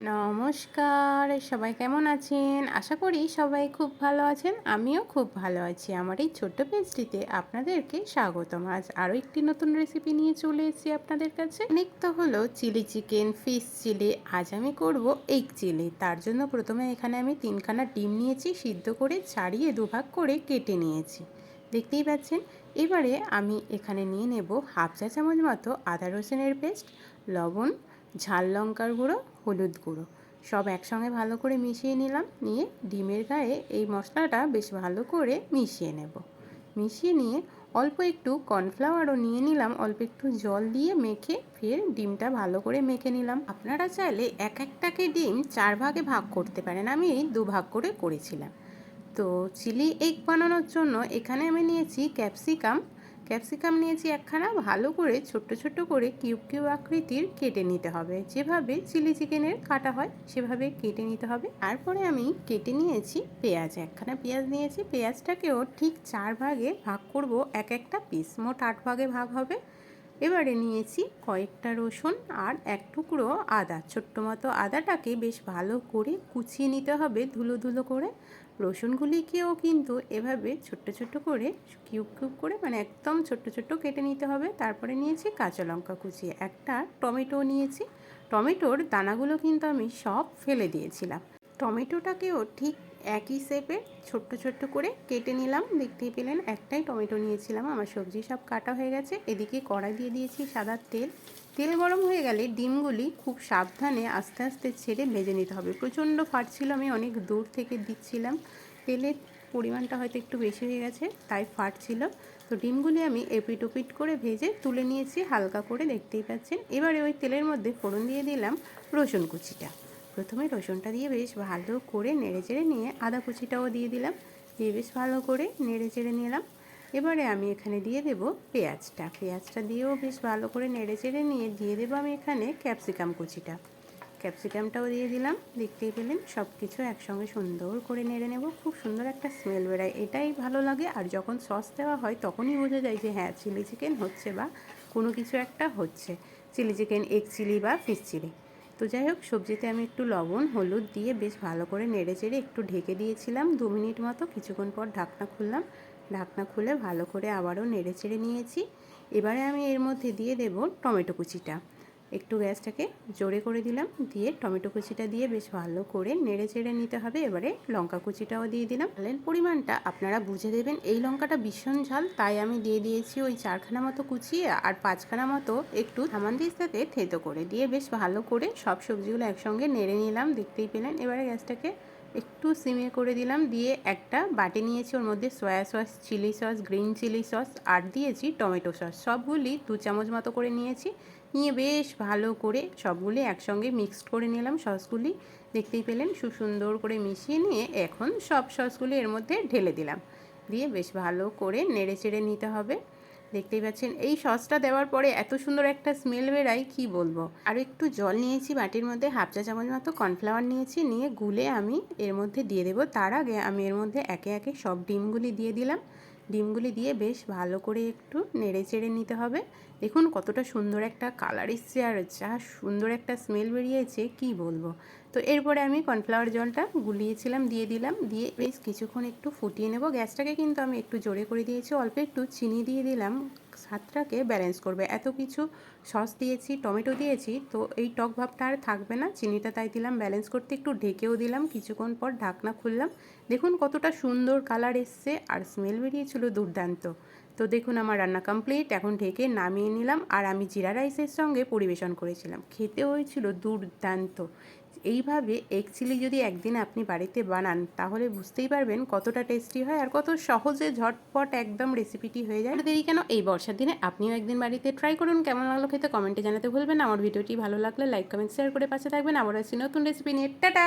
নমস্কার, সবাই কেমন আছেন? আশা করি সবাই খুব ভালো আছেন, আমিও খুব ভালো আছি। আমার এই ছোট্ট পেজটিতে আপনাদেরকে স্বাগতম। আজ আরও একটি নতুন রেসিপি নিয়ে চলে এসেছি আপনাদের কাছে। অনেক তো হলো চিলি চিকেন ফিশ চিলি আজ আমি করব এগ চিলি তার জন্য প্রথমে এখানে আমি তিনখানা ডিম নিয়েছি, সিদ্ধ করে ছাড়িয়ে দুভাগ করে কেটে নিয়েছি। দেখতেই পাচ্ছেন, এবারে আমি এখানে নিয়ে নেব হাফ চা চামচ মতো আদা রসুনের পেস্ট লবণ ঝাল লঙ্কার গুঁড়ো, হলুদ গুঁড়ো। সব একসঙ্গে ভালো করে মিশিয়ে নিলাম। নিয়ে ডিমের গায়ে এই মশলাটা বেশ ভালো করে মিশিয়ে নেব। মিশিয়ে নিয়ে অল্প একটু কর্নফ্লাওয়ারও নিয়ে নিলাম। অল্প একটু জল দিয়ে মেখে ফের ডিমটা ভালো করে মেখে নিলাম। আপনারা চাইলে এক একটাকে ডিম চার ভাগে ভাগ করতে পারেন। আমি দু ভাগ করে করেছিলাম। তো চিলি এগ বানানোর জন্য এখানে আমি নিয়েছি ক্যাপসিকাম ক্যাপসিকাম নিয়েছি একখানা, ভালো করে, ছোট্ট ছোট্ট করে কিউব কিউব আকৃতির কেটে নিতে হবে। যেভাবে চিলি চিকেনের কাটা হয়, সেভাবে কেটে নিতে হবে। তারপরে আমি কেটে নিয়েছি পেঁয়াজ, একখানা পেঁয়াজ নিয়েছি। পেঁয়াজটাকেও ঠিক চার ভাগে ভাগ করব, এক একটা পিস। মোট আট ভাগে ভাগ হবে। এবারে নিয়েছি কয়েকটা রসুন আর এক টুকরো আদা। ছোট্ট মতো আদাটাকে বেশ ভালো করে কুচিয়ে নিতে হবে ধুলো ধুলো করে। রসুনগুলিকেও কিন্তু এভাবে ছোট্ট ছোট্ট করে, কিউব কিউব করে মানে একদম ছোট্ট ছোট্ট কেটে নিতে হবে। তারপরে নিয়েছি কাঁচা লঙ্কা কুচিয়ে একটা টমেটো নিয়েছি। টমেটোর দানাগুলো কিন্তু আমি সব ফেলে দিয়েছিলাম। টমেটোটাকেও ঠিক একই শেপে ছোট্ট ছোট্ট করে কেটে নিলাম। দেখতেই পেলেন একটাই টমেটো নিয়েছিলাম। আমার সবজি সব কাটা হয়ে গেছে। এদিকে কড়াই দিয়ে দিয়েছি সাদা তেল। তেল গরম হয়ে গেলে ডিমগুলি খুব সাবধানে আস্তে আস্তে ছেড়ে ভেজে নিতে হবে। প্রচণ্ড ফাটছিল আমি অনেক দূর থেকে দিচ্ছিলাম। তেলের পরিমাণটা হয়তো একটু বেশি হয়ে গেছে, তাই ফাটছিল তো ডিমগুলি আমি এপিট ওপিট করে ভেজে তুলে নিয়েছি, হালকা করে দেখতেই পাচ্ছেন। এবারে ওই তেলের মধ্যে ফোড়ন দিয়ে দিলাম রসুন কুচিটা। প্রথমে রসুনটা দিয়ে বেশ ভালো করে নেড়ে চেড়ে নিয়ে আদা কুচিটাও দিয়ে দিলাম। দিয়ে বেশ ভালো করে নেড়ে চেড়ে নিলাম। এবারে আমি এখানে দিয়ে দেব পেঁয়াজটা। পেঁয়াজটা দিয়েও বেশ ভালো করে নেড়ে চেড়ে নিয়ে দিয়ে দেবো আমি এখানে ক্যাপসিকাম কুচিটা। ক্যাপসিকামটাও দিয়ে দিলাম। দেখতেই পেলেন সব কিছু একসঙ্গে সুন্দর করে নেড়ে নেব। খুব সুন্দর একটা স্মেল বেড়ায় এটাই ভালো লাগে। আর যখন সস দেওয়া হয় তখনই বোঝা যায় যে হ্যাঁ চিলি চিকেন হচ্ছে বা কোনো কিছু একটা হচ্ছে। চিলি চিকেন, এগ চিলি বা ফিশ চিলি। তো যাই হোক, সবজিতে আমি একটু লবণ, হলুদ দিয়ে বেশ ভালো করে নেড়ে চেড়ে একটু ঢেকে দিয়েছিলাম। দু মিনিট মতো কিছুক্ষণ পর ঢাকনা খুললাম। ঢাকনা খুলে ভালো করে আবারও নেড়ে চেড়ে নিয়েছি। এবারে আমি এর মধ্যে দিয়ে দেব টমেটো কুচিটা। একটু গ্যাসটাকে জোরে করে দিলাম, দিয়ে টমেটো কুচিটা দিয়ে বেশ ভালো করে নেড়ে চেড়ে নিতে হবে। এবারে লঙ্কা কুচিটাও দিয়ে দিলাম। ঝালের পরিমাণটা আপনারা বুঝে দেবেন, এই লঙ্কাটা ভীষণ ঝাল, তাই আমি দিয়ে দিয়েছি ওই চারখানা মতো কুচিয়ে আর পাঁচখানা মতো একটু সাথে থেতো করে দিয়ে বেশ ভালো করে সব সবজিগুলো একসঙ্গে নেড়ে নিলাম, দেখতেই পেলেন। এবারে গ্যাসটাকে একটু সিমে করে দিলাম, দিয়ে একটা বাটি নিয়েছি, ওর মধ্যে soya sauce, chilli sauce, green chilli sauce, আর দিয়েছি টমেটো সস। সবগুলি দু চামচ মতো করে নিয়েছি। নিয়ে বেশ ভালো করে সবগুলি একসঙ্গে মিক্সড করে নিলাম সসগুলি। দেখতেই পেলেন, খুব সুন্দর করে মিশিয়ে নিয়ে এখন সব সসগুলি এর মধ্যে ঢেলে দিলাম। দিয়ে বেশ ভালো করে নেড়ে চেড়ে নিতে হবে। দেখতেই পাচ্ছেন, এই সসটা দেওয়ার পরে এত সুন্দর একটা স্মেল বেরাই কি বলব? আর একটু জল নিয়েছি বাটির মধ্যে, হাফ চা চামচ মতো কর্নফ্লাওয়ার নিয়েছি, নিয়ে গুলে আমি এর মধ্যে দিয়ে দেবো। তার আগে আমি এর মধ্যে একে একে সব ডিমগুলি দিয়ে দিলাম। ডিমগুলি দিয়ে বেশ ভালো করে একটু নেড়ে চেড়ে নিতে হবে। দেখুন কতটা সুন্দর একটা কালার এসছে আর যা সুন্দর একটা স্মেল বেরিয়েছে, কি বলব? তো এরপরে আমি কর্নফ্লাওয়ার জলটা গুলিয়েছিলাম, দিয়ে দিলাম, দিয়ে বেশ কিছুক্ষণ একটু ফুটিয়ে নেব। গ্যাসটাকে কিন্তু আমি একটু জোরে করে দিয়েছি, অল্প একটু চিনি দিয়ে দিলাম। স্বাদটাকে ব্যালেন্স করবে। এত কিছু সস দিয়েছি, টমেটো দিয়েছি, তো এই টক ভাবটা আর থাকবে না। চিনিটা তাই দিলাম ব্যালেন্স করতে একটু ঢেকেও দিলাম, কিছুক্ষণ পর ঢাকনা খুললাম। দেখুন কতটা সুন্দর কালার এসছে আর স্মেল বেরিয়েছিল দুর্দান্ত। তো দেখুন আমার রান্না কমপ্লিট এখন ঢেকে নামিয়ে নিলাম আর আমি জিরা রাইসের সঙ্গে পরিবেশন করেছিলাম। খেতে হয়েছিল দুর্দান্ত। এইভাবে এগ চিলি যদি একদিন আপনি বাড়িতে বানান, তাহলে বুঝতেই পারবেন কতটা টেস্টি হয় আর কত সহজে ঝটপট একদম রেসিপিটি হয়ে যায়। দেরি কেন? এই বর্ষার দিনে আপনিও একদিন বাড়িতে ট্রাই করুন কেমন লাগল খেতে। কমেন্টে জানাতে ভুলবেন আমার ভিডিওটি ভালো লাগলে লাইক কমেন্ট শেয়ার করে পাশে থাকবেন। আবার আসছি নতুন রেসিপি নিয়ে। টাটা!